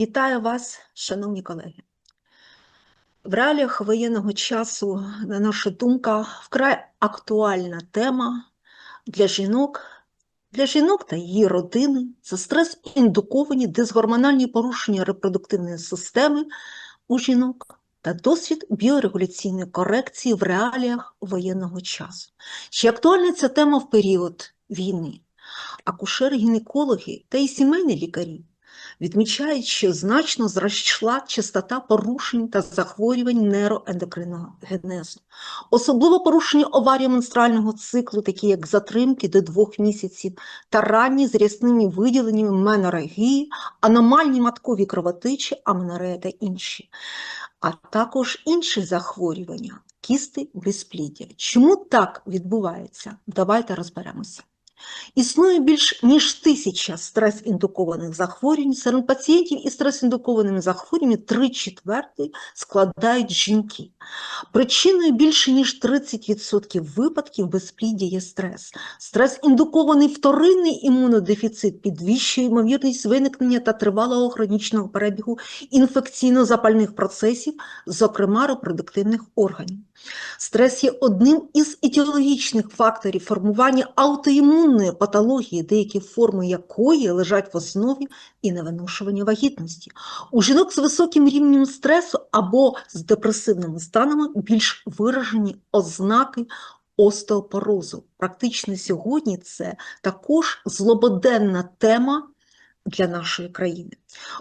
Вітаю вас, шановні колеги. В реаліях воєнного часу, на наша думка, вкрай актуальна тема для жінок, для жінок та її родини це стрес-індуковані дисгормональні порушення репродуктивної системи у жінок та досвід біорегуляційної корекції в реаліях воєнного часу. Чи актуальна ця тема в період війни? Акушери-гінекологи та й сімейні лікарі відмічають, що значно зросла частота порушень та захворювань нейроендокринного генезу. Особливо порушення оварії менструального циклу, такі як затримки до двох місяців та ранні з рясними виділеннями менорегії, аномальні маткові кровотечі, аменорея та інші, а також інші захворювання, кісти безпліддя. Чому так відбувається? Давайте розберемося. Існує більш ніж тисяча стрес-індукованих захворювань. Серед пацієнтів із стрес-індукованими захворюваннями три четверти складають жінки. Причиною більше ніж 30% випадків безпліддя є стрес. Стрес-індукований вторинний імунодефіцит підвищує ймовірність виникнення та тривалого хронічного перебігу інфекційно-запальних процесів, зокрема репродуктивних органів. Стрес є одним із етіологічних факторів формування аутоімунної патології, деякі форми якої лежать в основі і невиношування вагітності. У жінок з високим рівнем стресу або з депресивними станами більш виражені ознаки остеопорозу. Практично сьогодні це також злободенна тема для нашої країни.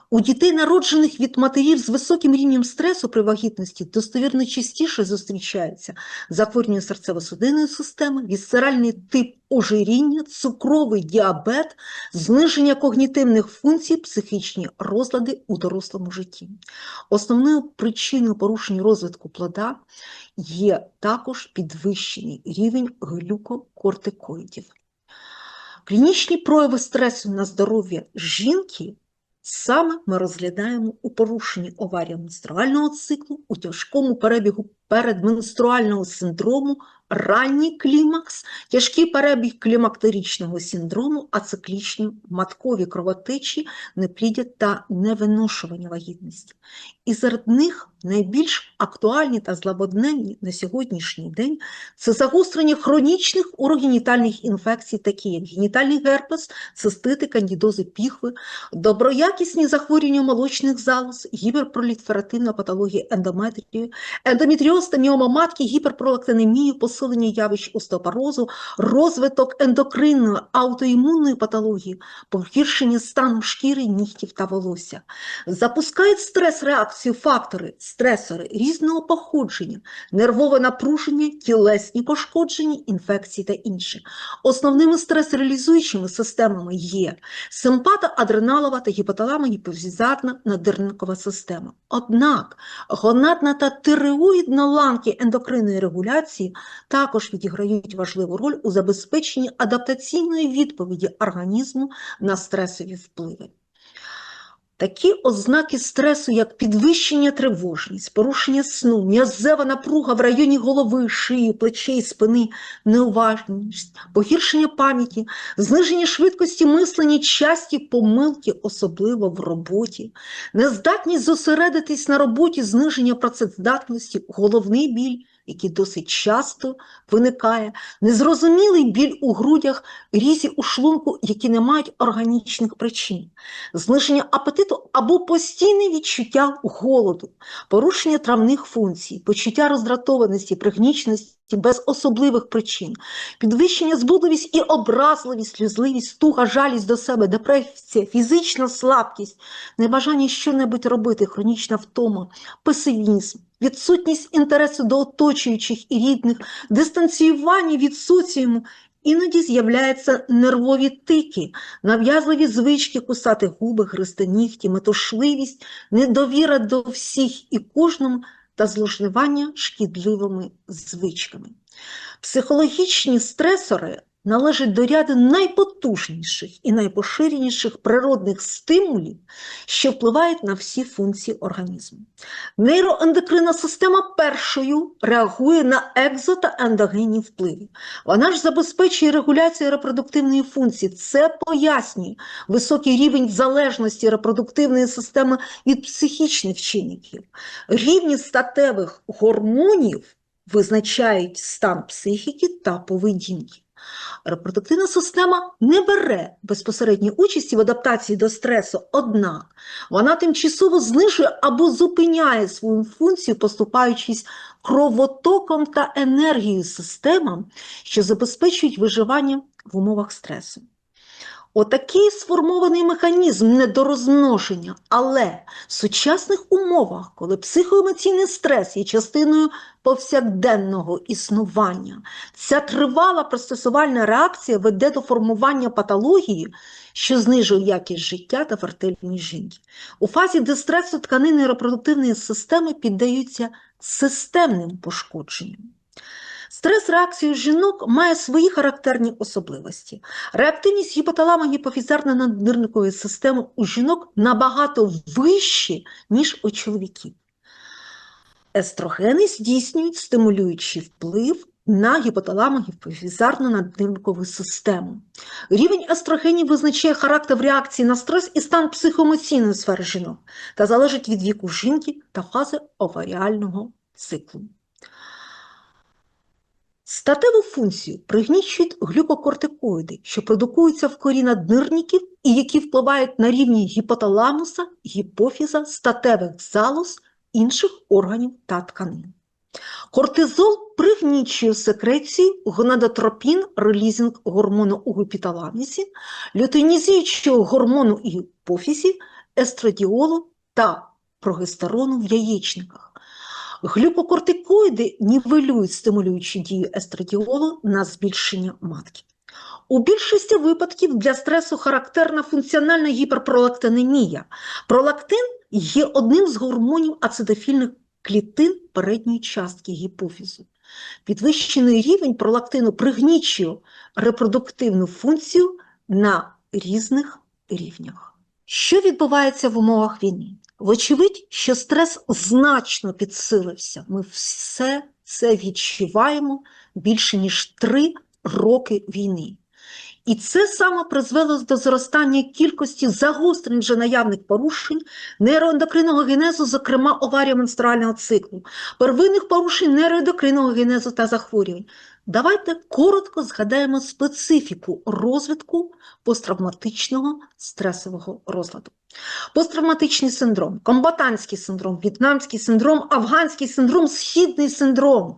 У дітей, народжених від матерів з високим рівнем стресу при вагітності, достовірно частіше зустрічаються захворювання серцево-судинної системи, вісцеральний тип ожиріння, цукровий діабет, зниження когнітивних функцій, психічні розлади у дорослому житті. Основною причиною порушень розвитку плода є також підвищений рівень глюкокортикоїдів. Клінічні прояви стресу на здоров'я жінки саме ми розглядаємо у порушенні оварія менструального циклу, у тяжкому перебігу передменструального синдрому, ранній клімакс, тяжкий перебіг клімактеричного синдрому, ациклічні маткові кровотечі, непліддя та невиношування вагітності. І серед них найбільш актуальні та злободненні на сьогоднішній день це загострення хронічних урогенітальних інфекцій, такі як генітальний герпес, цистити, кандідози піхви, доброякісні захворювання молочних залоз, гіперпроліферативна патологія ендометрію, ендометріоз та міома матки, гіперпролактинемію, посилення явищ остеопорозу, розвиток ендокринної аутоімунної патології, погіршення стану шкіри, нігтів та волосся. Запускають стрес-реакцію фактори, стресори різного походження, нервове напруження, тілесні пошкодження, інфекції та інше. Основними стрес-реалізуючими системами є симпата, адреналова та гіпоталамо-гіпофізарна надирникова система. Однак гонадна та тиреоїдна ланки ендокринної регуляції також відіграють важливу роль у забезпеченні адаптаційної відповіді організму на стресові впливи. Такі ознаки стресу, як підвищення тривожність, порушення сну, м'язева напруга в районі голови, шиї, плечей, спини, неуважність, погіршення пам'яті, зниження швидкості мислення, часті помилки, особливо в роботі, нездатність зосередитись на роботі, зниження працездатності, головний біль, який досить часто виникає, незрозумілий біль у грудях, різі у шлунку, які не мають органічних причин, зниження апетиту або постійне відчуття голоду, порушення травних функцій, почуття роздратованості, пригніченості без особливих причин, підвищення збудливість і образливість, сльозливість, туга, жалість до себе, депресія, фізична слабкість, небажання щонебудь робити, хронічна втома, песимізм, відсутність інтересу до оточуючих і рідних, дистанціювання від соціуму. Іноді з'являються нервові тики, нав'язливі звички кусати губи, гристи нігті, метушливість, недовіра до всіх і кожному та зловживання шкідливими звичками. Психологічні стресори належить до ряду найпотужніших і найпоширеніших природних стимулів, що впливають на всі функції організму. Нейроендокринна система першою реагує на екзо та ендогенні впливи. Вона ж забезпечує регуляцію репродуктивної функції. Це пояснює високий рівень залежності репродуктивної системи від психічних чинників. Рівні статевих гормонів визначають стан психіки та поведінки. Репродуктивна система не бере безпосередньої участі в адаптації до стресу, однак вона тимчасово знижує або зупиняє свою функцію, поступаючись кровотоком та енергією системам, що забезпечують виживання в умовах стресу. Отакий сформований механізм недорозмноження, але в сучасних умовах, коли психоемоційний стрес є частиною повсякденного існування, ця тривала пристосувальна реакція веде до формування патології, що знижує якість життя та фертильність жінки. У фазі дистресу тканини репродуктивної системи піддаються системним пошкодженням. Стрес-реакція жінок має свої характерні особливості. Реактивність гіпоталамо-гіпофізарно-наднирникової системи у жінок набагато вищі, ніж у чоловіків. Естрогени здійснюють стимулюючий вплив на гіпоталамо-гіпофізарно-наднирникову систему. Рівень естрогенів визначає характер реакції на стрес і стан психоемоційної сфери жінок та залежить від віку жінки та фази оваріального циклу. Статеву функцію пригнічують глюкокортикоїди, що продукуються в корі наднирників і які впливають на рівні гіпоталамуса, гіпофіза, статевих залоз, інших органів та тканин. Кортизол пригнічує секрецію гонадотропін, релізинг гормону у гіпоталамусі, лютеїнізуючого гормону у гіпофізі, естрадіолу та прогестерону в яєчниках. Глюкокортикоїди нівелюють стимулюючу дію естрадіолу на збільшення матки. У більшості випадків для стресу характерна функціональна гіперпролактинемія. Пролактин є одним з гормонів ацидофільних клітин передньої частки гіпофізу. Підвищений рівень пролактину пригнічує репродуктивну функцію на різних рівнях. Що відбувається в умовах війни? Вочевидь, що стрес значно підсилився. Ми все це відчуваємо більше ніж три роки війни. І це саме призвело до зростання кількості загострень вже наявних порушень нейроендокринного генезу, зокрема оварія менструального циклу, первинних порушень нейроендокринного генезу та захворювань. Давайте коротко згадаємо специфіку розвитку посттравматичного стресового розладу. Посттравматичний синдром, комбатантський синдром, в'єтнамський синдром, афганський синдром, східний синдром.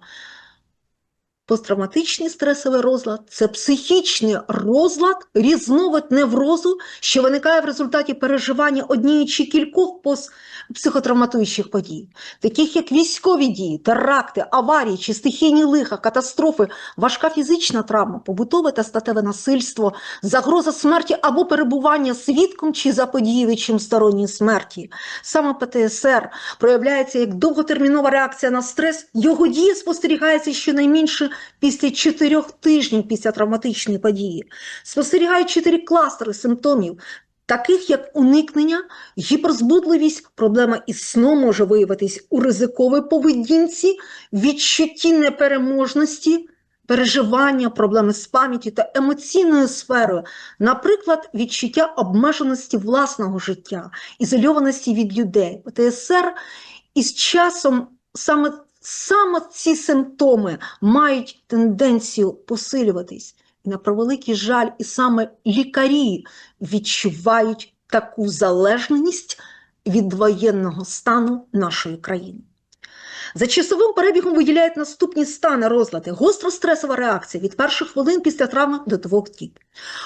Посттравматичний стресовий розлад це психічний розлад, різновид неврозу, що виникає в результаті переживання однієї чи кількох психотравматуючих подій, таких як військові дії, теракти, аварії чи стихійні лиха, катастрофи, важка фізична травма, побутове та статеве насильство, загроза смерті або перебування свідком чи заподіювачем сторонньої смерті. Саме ПТСР проявляється як довготермінова реакція на стрес, його дія спостерігається щонайменше після чотирьох тижнів після травматичної події. Спостерігають чотири кластери симптомів, таких як уникнення, гіперзбудливість, проблема із сном може виявитись у ризиковій поведінці, відчутті непереможності, переживання, проблеми з пам'яттю та емоційною сферою, наприклад, відчуття обмеженості власного життя, ізольованості від людей. ПТСР із часом саме Саме ці симптоми мають тенденцію посилюватись. І на превеликий жаль, і саме лікарі відчувають таку залежність від воєнного стану нашої країни. За часовим перебігом виділяють наступні стани розлади: гостростресова реакція від перших хвилин після травми до двох діб,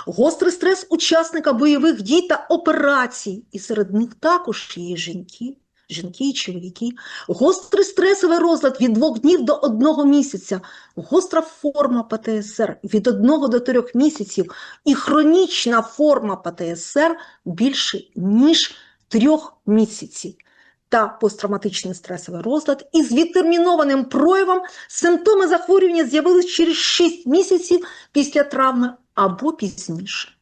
гострий стрес учасника бойових дій та операцій, і серед них також є жінки жінки і чоловіки, гострий стресовий розлад від двох днів до одного місяця, гостра форма ПТСР від одного до трьох місяців і хронічна форма ПТСР більше, ніж трьох місяців. та посттравматичний стресовий розлад із відтермінованим проявом симптоми захворювання з'явились через 6 місяців після травми або пізніше.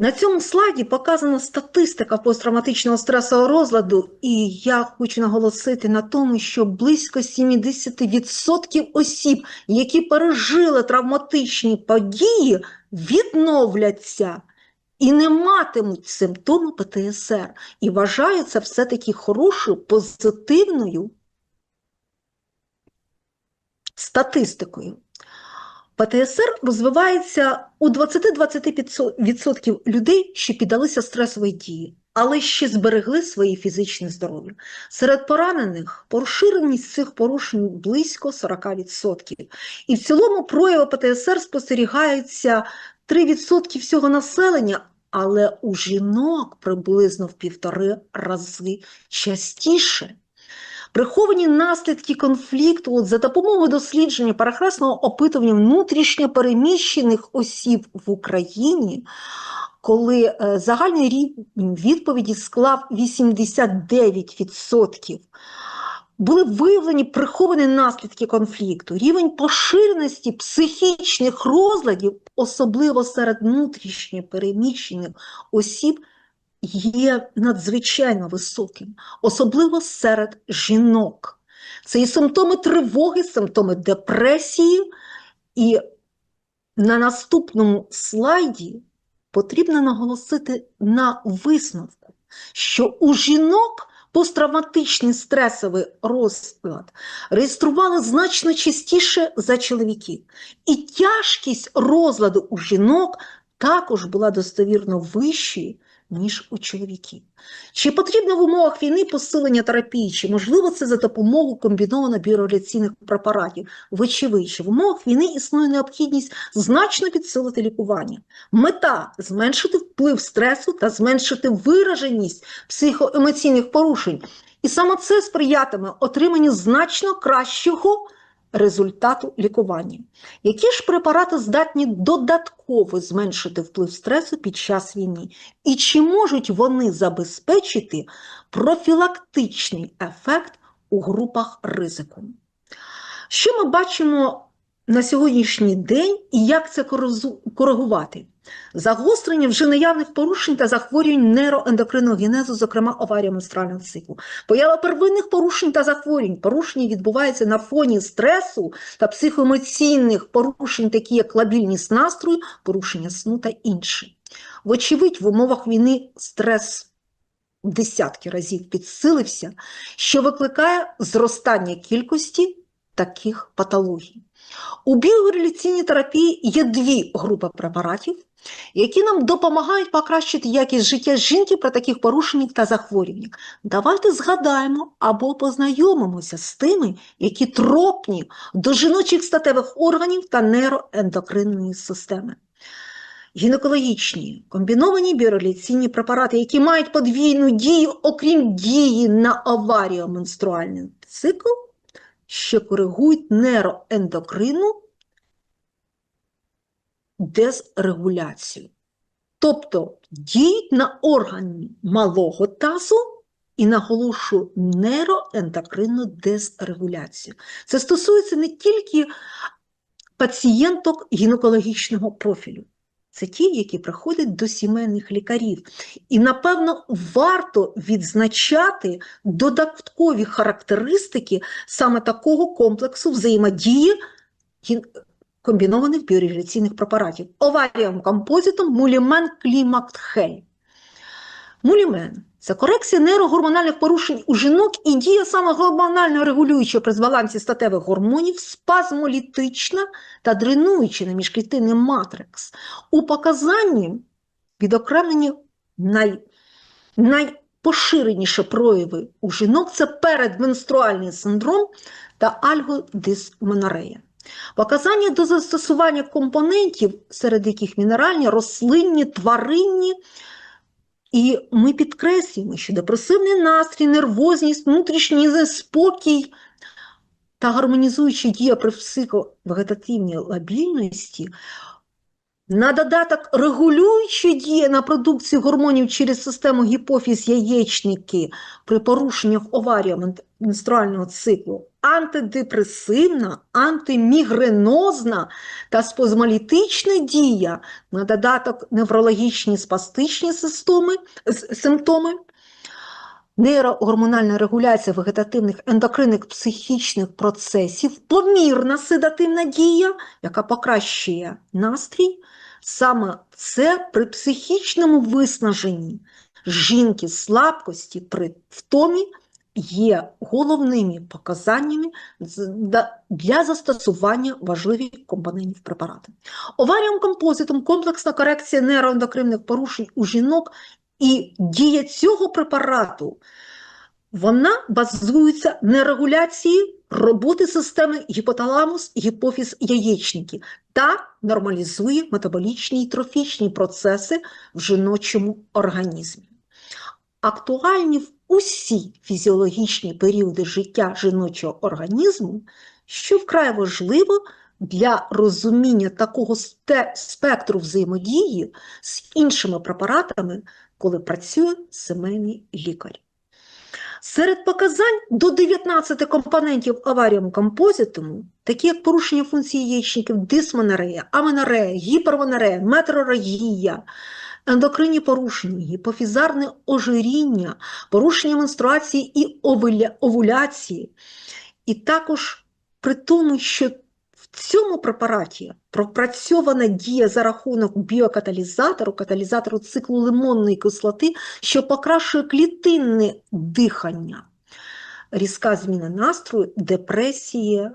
На цьому слайді показана статистика посттравматичного стресового розладу, і я хочу наголосити на тому, що близько 70% осіб, які пережили травматичні події, відновляться і не матимуть симптоми ПТСР. І вважаю це все-таки хорошою позитивною статистикою. ПТСР розвивається у 20-25% людей, що піддалися стресовій дії, але ще зберегли своє фізичне здоров'я. Серед поранених поширеність цих порушень близько 40%. І в цілому прояви ПТСР спостерігаються 3% всього населення, але у жінок приблизно в півтори рази частіше. Приховані наслідки конфлікту от, за допомогою дослідження перехресного опитування внутрішньо переміщених осіб в Україні, коли е, загальний рівень відповіді склав 89%, були виявлені приховані наслідки конфлікту, рівень поширеності психічних розладів, особливо серед внутрішньо переміщених осіб, є надзвичайно високим, особливо серед жінок. Це і симптоми тривоги, симптоми депресії, і на наступному слайді потрібно наголосити на висновку, що у жінок посттравматичний стресовий розлад реєстрували значно частіше за чоловіків, і тяжкість розладу у жінок також була достовірно вищою, ніж у чоловіків. Чи потрібно в умовах війни посилення терапії, чи можливо це за допомогою комбіновано біореляційних препаратів? Вочевидь, в умовах війни існує необхідність значно підсилити лікування. Мета зменшити вплив стресу та зменшити вираженість психоемоційних порушень. І саме це сприятиме отриманню значно кращого результату лікування. Які ж препарати здатні додатково зменшити вплив стресу під час війни? І чи можуть вони забезпечити профілактичний ефект у групах ризику? Що ми бачимо на сьогоднішній день і як це коригувати? Загострення вже наявних порушень та захворювань нейроендокринного генезу, зокрема аварія менструального циклу. Поява первинних порушень та захворювань. Порушення відбуваються на фоні стресу та психоемоційних порушень, такі як лабільність настрою, порушення сну та інші. Вочевидь, в умовах війни стрес в десятки разів підсилився, що викликає зростання кількості таких патологій. У біореляційній терапії є дві групи препаратів, які нам допомагають покращити якість життя жінки при таких порушеннях та захворюваннях. Давайте згадаємо або познайомимося з тими, які тропні до жіночих статевих органів та нейроендокринної системи. Гінекологічні комбіновані біореляційні препарати, які мають подвійну дію, окрім дії на аваріоменструальний цикл, що коригують нейроендокрину дезрегуляцію. Тобто діють на органи малого тазу і наголошую нейроендокринну дезрегуляцію. Це стосується не тільки пацієнток гінекологічного профілю. Це ті, які приходять до сімейних лікарів. І, напевно, варто відзначати додаткові характеристики саме такого комплексу взаємодії комбінованих біорегуляційних препаратів оваріум композитом мулімен клімактхель. Мулімен це корекція нейрогормональних порушень у жінок і дія саме гормонально регулююча при збалансі статевих гормонів, спазмолітична та дренуюча на міжклітинний матрикс. У показанні відокремлені най, найпоширеніші прояви у жінок це передменструальний синдром та альгодисменорея. Показання до застосування компонентів, серед яких мінеральні, рослинні, тваринні. І ми підкреслюємо, що депресивний настрій, нервозність, внутрішній спокій та гармонізуюча дія при психовегетативній лабільності На додаток регулюючи діє на продукцію гормонів через систему гіпофіз яєчники при порушеннях оваріо менструального циклу, антидепресивна, антимігренозна та спозмолітична дія на додаток неврологічні спастичні системи, симптоми, нейрогормональна регуляція вегетативних ендокринних психічних процесів, помірна седативна дія, яка покращує настрій. Саме це при психічному виснаженні жінки слабкості при втомі є головними показаннями для застосування важливих компонентів препарату. Оваріум композитом комплексна корекція нейроендокринних порушень у жінок і дія цього препарату вона базується на регуляції роботи системи гіпоталамус, гіпофіз яєчники та нормалізує метаболічні і трофічні процеси в жіночому організмі. Актуальні в усі фізіологічні періоди життя жіночого організму, що вкрай важливо для розуміння такого спектру взаємодії з іншими препаратами, коли працює сімейний лікар. Серед показань до 19 компонентів аваріум композитуму, такі як порушення функції яєчників, дисмонорея, аменорея, гіпермонорея, метрорагія, ендокринні порушення, гіпофізарне ожиріння, порушення менструації і овуляції. І також при тому, що в цьому препараті пропрацьована дія за рахунок біокаталізатору, каталізатору циклу лимонної кислоти, що покращує клітинне дихання. Різка зміна настрою, депресії.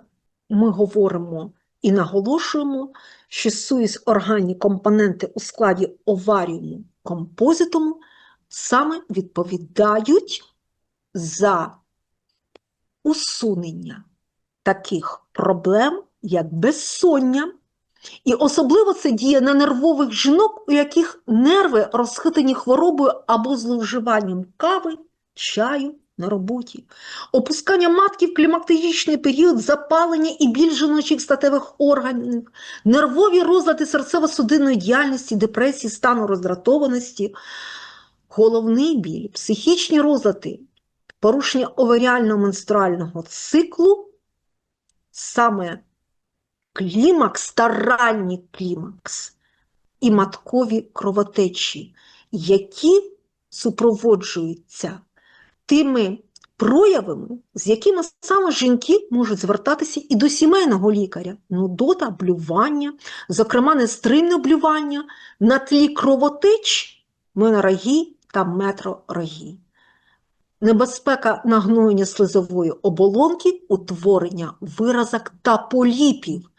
Ми говоримо і наголошуємо, що суїсь органні компоненти у складі оваріуму композитуму саме відповідають за усунення таких проблем як безсоння. І особливо це діє на нервових жінок, у яких нерви розхитані хворобою або зловживанням кави, чаю на роботі, опускання матки в клімактичний період, запалення і біль жіночих статевих органів, нервові розлади серцево-судинної діяльності, депресії, стану роздратованості, головний біль, психічні розлади, порушення оваріально менструального циклу, саме клімакс та клімакс і маткові кровотечі, які супроводжуються тими проявами, з якими саме жінки можуть звертатися і до сімейного лікаря, нудота, блювання, зокрема, нестримне блювання на тлі кровотеч, менорагії та метрорагії. Небезпека нагноєння слизової оболонки, утворення виразок та поліпів,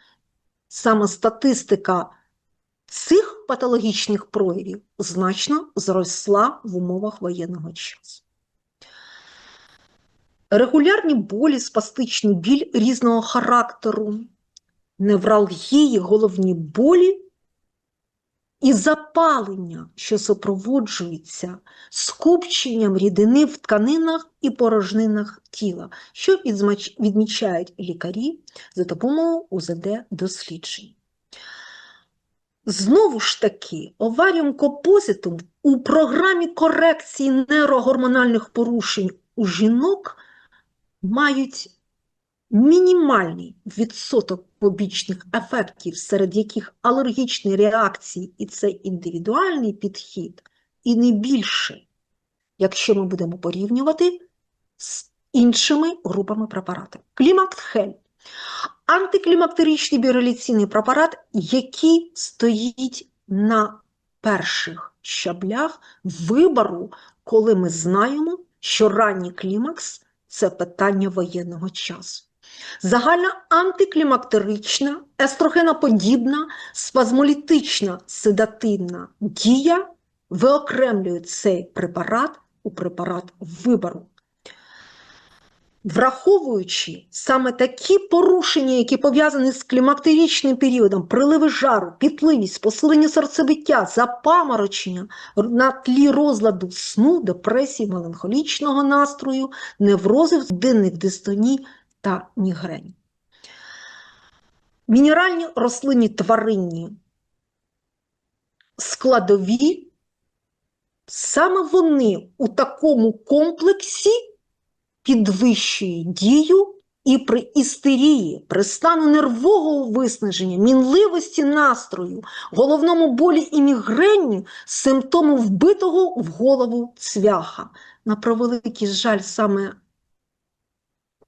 саме статистика цих патологічних проявів значно зросла в умовах воєнного часу. Регулярні болі, спастичний біль різного характеру, невралгії, головні болі і запалення, що супроводжується скупченням рідини в тканинах і порожнинах тіла, що відмічають лікарі за допомогою УЗД-досліджень. Знову ж таки, оваріум композитум у програмі корекції нейрогормональних порушень у жінок мають мінімальний відсоток побічних ефектів, серед яких алергічні реакції, і це індивідуальний підхід, і не більше, якщо ми будемо порівнювати з іншими групами препаратів. Клімактхель антиклімактеричний біореляційний препарат, який стоїть на перших щаблях вибору, коли ми знаємо, що ранній клімакс це питання воєнного часу. Загальна антиклімактерична, естрогеноподібна, спазмолітична седативна дія виокремлює цей препарат у препарат вибору. Враховуючи саме такі порушення, які пов'язані з клімактерічним періодом, приливи жару, пітливість, посилення серцебиття, запаморочення на тлі розладу сну, депресії, меланхолічного настрою, неврозів, денних дистоній та мігрень. Мінеральні рослинні тваринні складові, саме вони у такому комплексі підвищують дію і при істерії, при стану нервового виснаження, мінливості настрою, головному болі і мігренні, симптому вбитого в голову цвяха. На превеликий жаль, саме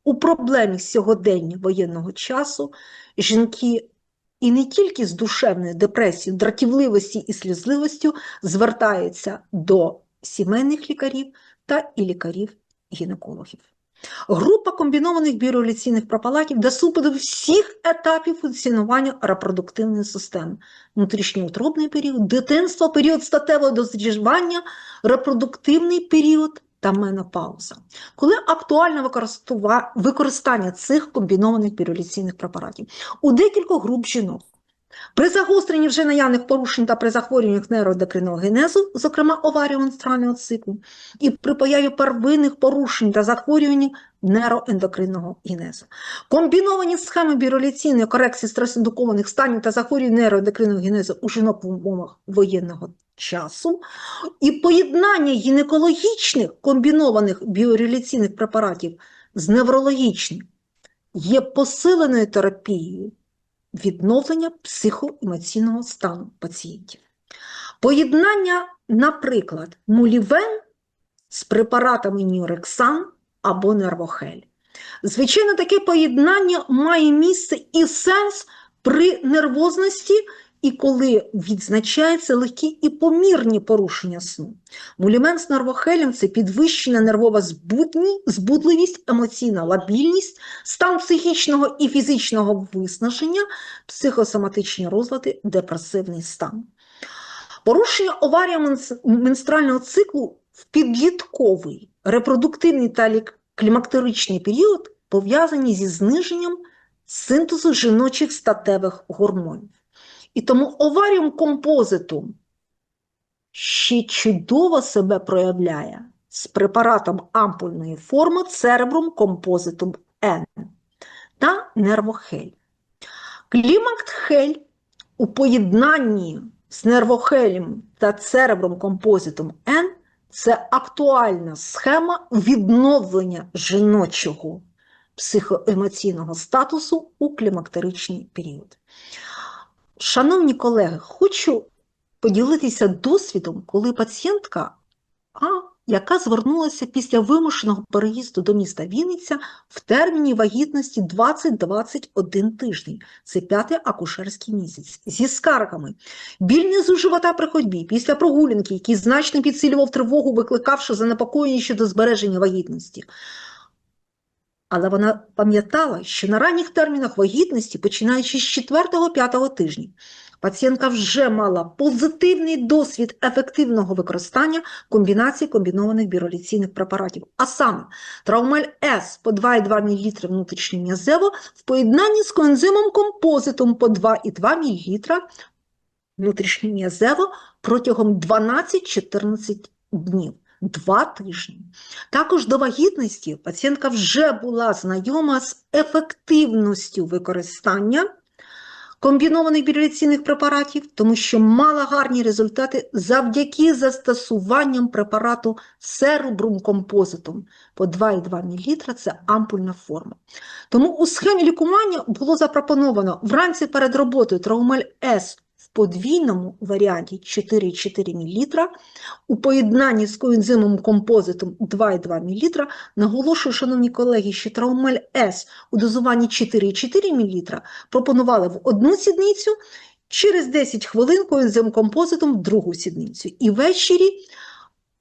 у проблемі сьогодення воєнного часу жінки і не тільки з душевною депресією, дратівливості і слізливостю звертаються до сімейних лікарів та і лікарів-гінекологів. Група комбінованих біореволюційних препаратів до всіх етапів функціонування репродуктивної системи, внутрішньоутробний період, дитинство, період статевого дозрівання, репродуктивний період та менопауза. Коли актуальне використання цих комбінованих біореволюційних препаратів у декількох груп жінок. При загостренні вже наявних порушень та при захворюваннях генезу, зокрема оваріо-менструального циклу, і при появі первинних порушень та захворювань нейроендокринного генезу. Комбіновані схеми біореволюційної корекції стресіндукованих станів та захворювань нейроендокринного генезу у жінок в умовах воєнного часу і поєднання гінекологічних комбінованих біореволюційних препаратів з неврологічним є посиленою терапією відновлення психоемоційного стану пацієнтів. Поєднання, наприклад, мулівен з препаратами Нюрексан або Нервохель. Звичайно, таке поєднання має місце і сенс при нервозності, і коли відзначаються легкі і помірні порушення сну. Мулімен з нервохелем це підвищена нервова збудливість, емоційна лабільність, стан психічного і фізичного виснаження, психосоматичні розлади, депресивний стан. Порушення оварія менструального циклу в підлітковий, репродуктивний та клімактеричний період пов'язані зі зниженням синтезу жіночих статевих гормонів. І тому оваріум композитум ще чудово себе проявляє з препаратом ампульної форми церебрум композитум N та нервохель. Клімактхель у поєднанні з нервохелем та церебром композитом N це актуальна схема відновлення жіночого психоемоційного статусу у клімактеричний період. Шановні колеги, хочу поділитися досвідом, коли пацієнтка, а, яка звернулася після вимушеного переїзду до міста Вінниця в терміні вагітності 20-21 тиждень, це п'ятий акушерський місяць, зі скаргами. Біль низу живота при ходьбі після прогулянки, який значно підсилював тривогу, викликавши занепокоєння щодо збереження вагітності. Але вона пам'ятала, що на ранніх термінах вагітності, починаючи з 4-5 тижня, пацієнтка вже мала позитивний досвід ефективного використання комбінації комбінованих біореліційних препаратів, а саме травмель С по 2,2 мл внутрішньом'язево в поєднанні з коензимом композитом по 2,2 мл внутрішньом'язево протягом 12-14 днів. Два тижні. Також до вагітності пацієнтка вже була знайома з ефективністю використання комбінованих біореційних препаратів, тому що мала гарні результати завдяки застосуванням препарату серубрум композитом по 2,2 мл – це ампульна форма. Тому у схемі лікування було запропоновано вранці перед роботою траумель С подвійному варіанті 4,4 мл, у поєднанні з коензимом композитом 2,2 мл, наголошую, шановні колеги, що траумель С у дозуванні 4,4 мл пропонували в одну сідницю, через 10 хвилин коензим композитом в другу сідницю. І ввечері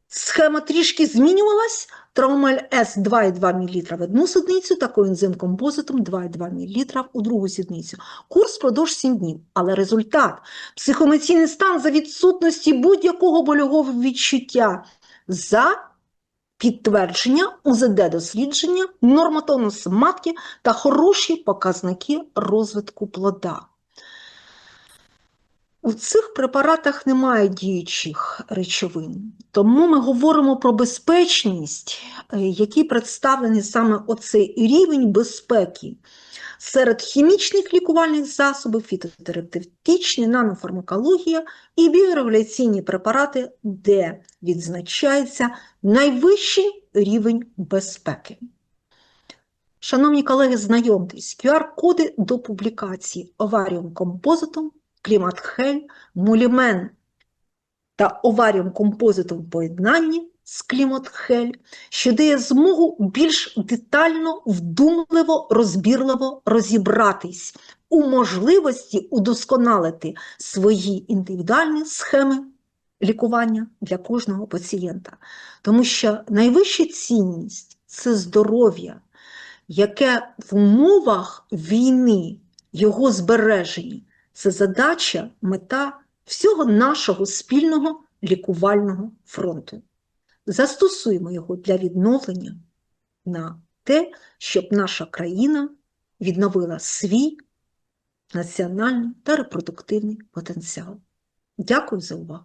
схема трішки змінювалась, траумель С 2,2 мл в одну сідницю та коензим композитом 2,2 мл у другу сідницю. Курс впродовж 7 днів, але результат – психоемоційний стан за відсутності будь-якого больового відчуття, за підтвердження УЗД-дослідження, нормотонус матки та хороші показники розвитку плода. У цих препаратах немає діючих речовин, тому ми говоримо про безпечність, е, який представлений саме оцей рівень безпеки серед хімічних лікувальних засобів, фітотерапевтичні, нанофармакологія і біорегуляційні препарати, де відзначається найвищий рівень безпеки. Шановні колеги, знайомтесь, QR-коди до публікації Оваріум композитом, Клімат-Хель, Мулімен та Оваріум композитом в поєднанні з Клімат-Хель, що дає змогу більш детально, вдумливо, розбірливо розібратись у можливості удосконалити свої індивідуальні схеми лікування для кожного пацієнта. Тому що найвища цінність це здоров'я, яке в умовах війни, його збереження це задача, мета всього нашого спільного лікувального фронту. Застосуємо його для відновлення на те, щоб наша країна відновила свій національний та репродуктивний потенціал. Дякую за увагу!